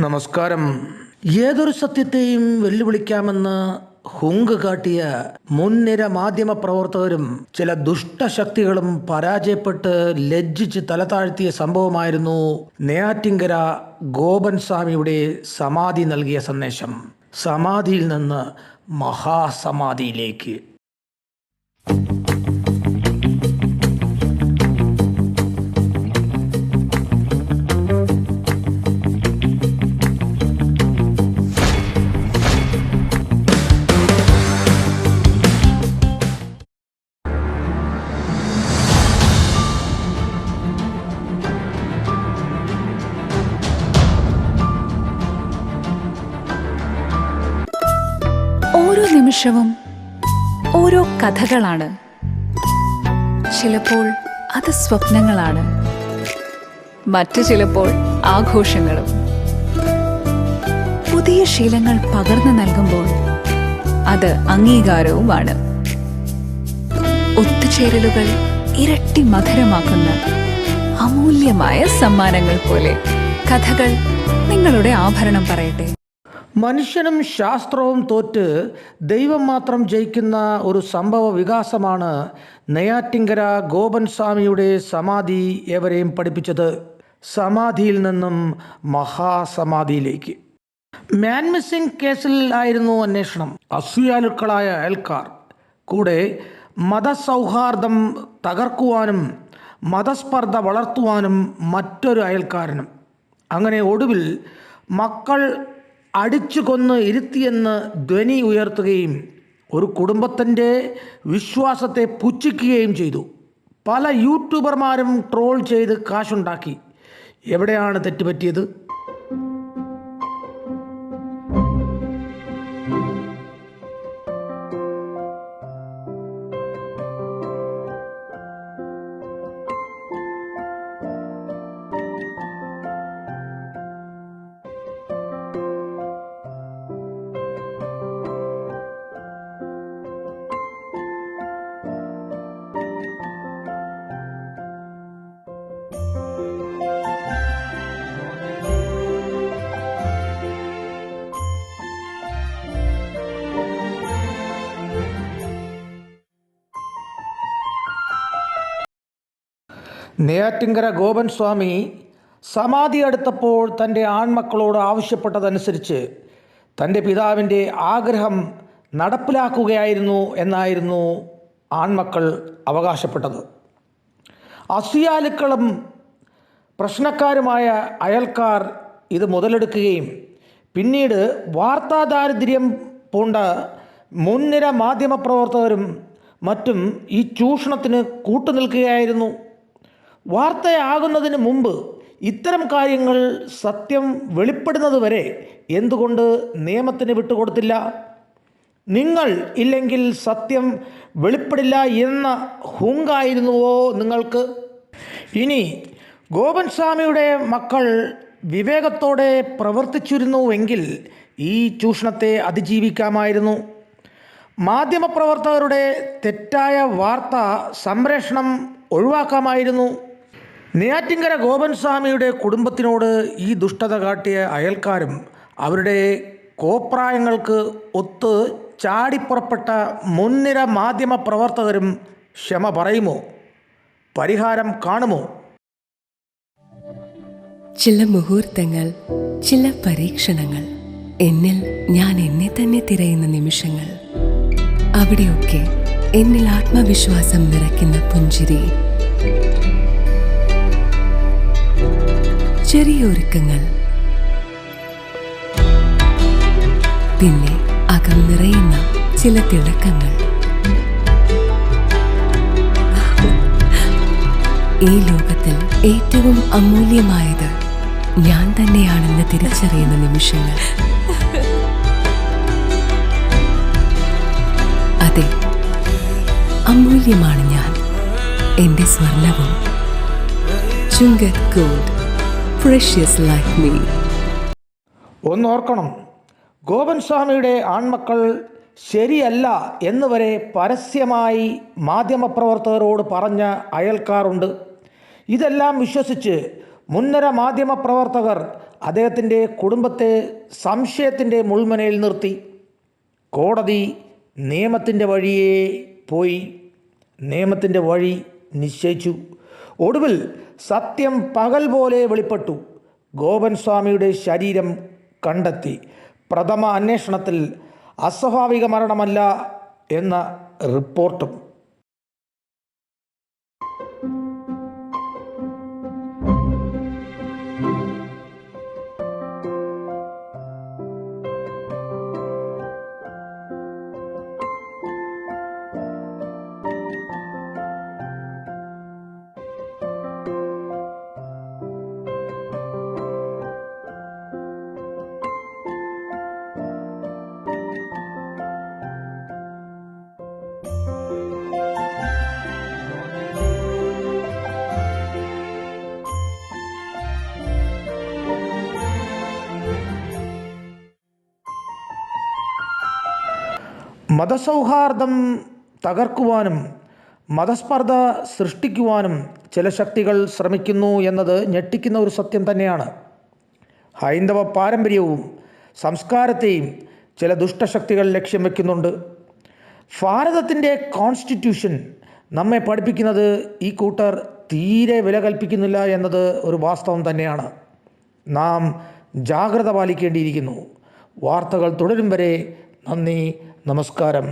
നമസ്കാരം. ഏതൊരു സത്യത്തെയും വെല്ലുവിളിക്കാമെന്ന് ഹുങ്ക് കാട്ടിയ മുൻനിര മാധ്യമ പ്രവർത്തകരും ചില ദുഷ്ടശക്തികളും പരാജയപ്പെട്ട് ലജ്ജിച്ച് തല താഴ്ത്തിയ സംഭവമായിരുന്നു നെയ്യാറ്റിങ്കര ഗോപൻ സ്വാമിയുടെ സമാധി നൽകിയ സന്ദേശം. സമാധിയിൽ നിന്ന് മഹാസമാധിയിലേക്ക്. നിമിഷവും ഓരോ കഥകളാണ്. ചിലപ്പോൾ അത് സ്വപ്നങ്ങളാണ്. മറ്റു ചിലപ്പോൾ ആഘോഷങ്ങളും. പുതിയ ശീലങ്ങൾ പകർന്നു നൽകുമ്പോൾ അത് അംഗീകാരവുമാണ്. ഒത്തുചേരലുകൾ ഇരട്ടി മധുരമാക്കുന്ന അമൂല്യമായ സമ്മാനങ്ങൾ പോലെ കഥകൾ നിങ്ങളുടെ ആഭരണം പറയട്ടെ. മനുഷ്യനും ശാസ്ത്രവും തോറ്റ് ദൈവം മാത്രം ജയിക്കുന്ന ഒരു സംഭവ വികാസമാണ് നെയ്യാറ്റിങ്കര ഗോപൻ സ്വാമിയുടെ സമാധി ഏവരെയും പഠിപ്പിച്ചത്. സമാധിയിൽ നിന്നും മഹാസമാധിയിലേക്ക്. മാൻ മിസ്സിംഗ് കേസിൽ ആയിരുന്നു അന്വേഷണം. അസൂയാലുക്കളായ അയൽക്കാർ. കൂടെ മതസൗഹാർദ്ദം തകർക്കുവാനും മതസ്പർദ്ധ വളർത്തുവാനും മറ്റൊരു അയൽക്കാരനും. അങ്ങനെ ഒടുവിൽ മക്കൾ അടിച്ചു കൊന്ന് ഇരുത്തിയെന്ന് ധ്വനി ഉയർത്തുകയും ഒരു കുടുംബത്തിന്റെ വിശ്വാസത്തെ പുച്ഛിക്കുകയും ചെയ്തു. പല യൂട്യൂബർമാരും ട്രോൾ ചെയ്ത് കാശുണ്ടാക്കി. എവിടെയാണ് തെറ്റുപറ്റിയത്? നെയ്യാറ്റിങ്കര ഗോപൻ സ്വാമി സമാധി അടുത്തപ്പോൾ തന്റെ ആൺമക്കളോട് ആവശ്യപ്പെട്ടതനുസരിച്ച് തന്റെ പിതാവിന്റെ ആഗ്രഹം നടപ്പിലാക്കുകയായിരുന്നു എന്നായിരുന്നു ആൺമക്കൾ അവകാശപ്പെട്ടത്. അസിയാലുക്കളും പ്രശ്നക്കാരുമായ അയൽക്കാർ ഇത് മുതലെടുക്കുകയും പിന്നീട് വാർത്താദാരിദ്ര്യം പോണ്ട മുൻനിര മാധ്യമപ്രവർത്തകരും മറ്റും ഈ ചൂഷണത്തിന് കൂട്ടുനിൽക്കുകയായിരുന്നു. വാർത്തയാകുന്നതിന് മുമ്പ് ഇത്തരം കാര്യങ്ങൾ സത്യം വെളിപ്പെടുന്നത് വരെ എന്തുകൊണ്ട് നിയമത്തിന് വിട്ടുകൊടുത്തില്ല? നിങ്ങൾ ഇല്ലെങ്കിൽ സത്യം വെളിപ്പെടില്ല എന്ന ഹുങ്കായിരുന്നുവോ നിങ്ങൾക്ക്? ഇനി ഗോപൻ സ്വാമിയുടെ മക്കൾ വിവേകത്തോടെ പ്രവർത്തിച്ചിരുന്നുവെങ്കിൽ ഈ ചൂഷണത്തെ അതിജീവിക്കാമായിരുന്നു. മാധ്യമപ്രവർത്തകരുടെ തെറ്റായ വാർത്ത സംപ്രേഷണം ഒഴിവാക്കാമായിരുന്നു. നെയ്യാറ്റിങ്കര ഗോപൻ സ്വാമിയുടെ കുടുംബത്തിനോട് ഈ ദുഷ്ടത കാട്ടിയ അയൽക്കാരും അവരുടെ കോപ്രായങ്ങൾക്ക് ഒത്ത് ചാടിപ്പുറപ്പെട്ട മുൻനിര മാധ്യമ പ്രവർത്തകരും ക്ഷമ പറയുമോ? പരിഹാരം കാണുമോ? ചില മുഹൂർത്തങ്ങൾ ചില പരീക്ഷണങ്ങൾ എന്നിൽ ഞാൻ എന്നെ തന്നെ തിരയുന്ന നിമിഷങ്ങൾ. അവിടെയൊക്കെ എന്നിൽ ആത്മവിശ്വാസം നിറയ്ക്കുന്ന പുഞ്ചിരി. ചെറിയ ഒരുക്കങ്ങൾ. പിന്നെ അകം നിറയുന്ന ചില തിളക്കങ്ങൾ. ഈ ലോകത്തിൽ ഏറ്റവും അമൂല്യമായത് ഞാൻ തന്നെയാണെന്ന് തിരിച്ചറിയുന്ന നിമിഷങ്ങൾ. അതെ അമൂല്യമാണ് ഞാൻ. എന്റെ സ്വർണവും Chungath gold. Precious like me ഒന്നോർക്കണം. Gopan സ്വാമിയുടെ ആൺമക്കൾ ശരിയല്ല എന്ന് വരെ പരസ്യമായി മാധ്യമപ്രവർത്തകരോട് പറഞ്ഞ അയൽക്കാറുണ്ട് ഇതെല്ലാം വിശ്വസിച്ച് മുൻനിര മാധ്യമപ്രവർത്തകർ അദ്ദേഹത്തിന്റെ കുടുംബത്തെ സംശയത്തിന്റെ മുൾമനയിൽ നിർത്തി. കോടതി നിയമത്തിന്റെ വഴിയേ പോയി. നിയമത്തിന്റെ വഴി നിശ്ചയിച്ചു. ഒടുവിൽ സത്യം പകൽ പോലെ വെളിപ്പെട്ടു. ഗോപൻ സ്വാമിയുടെ ശരീരം കണ്ടെത്തി. പ്രഥമ അന്വേഷണത്തിൽ അസ്വാഭാവിക മരണമല്ല എന്ന റിപ്പോർട്ടും മതസൗഹാർദ്ദം തകർക്കുവാനും മതസ്പർദ്ധ സൃഷ്ടിക്കുവാനും ചില ശക്തികൾ ശ്രമിക്കുന്നു എന്നത് ഞെട്ടിക്കുന്ന ഒരു സത്യം തന്നെയാണ്. ഹൈന്ദവ പാരമ്പര്യവും സംസ്കാരത്തെയും ചില ദുഷ്ടശക്തികൾ ലക്ഷ്യം വെക്കുന്നുണ്ട്. ഭാരതത്തിന്റെ കോൺസ്റ്റിറ്റ്യൂഷൻ നമ്മെ പഠിപ്പിക്കുന്നത് ഈ കൂട്ടർ തീരെ വില കൽപ്പിക്കുന്നില്ല എന്നത് ഒരു വാസ്തവം തന്നെയാണ്. നാം ജാഗ്രത പാലിക്കേണ്ടിയിരിക്കുന്നു. വാർത്തകൾ തുടരും വരെ നന്ദി. നമസ്കാരം.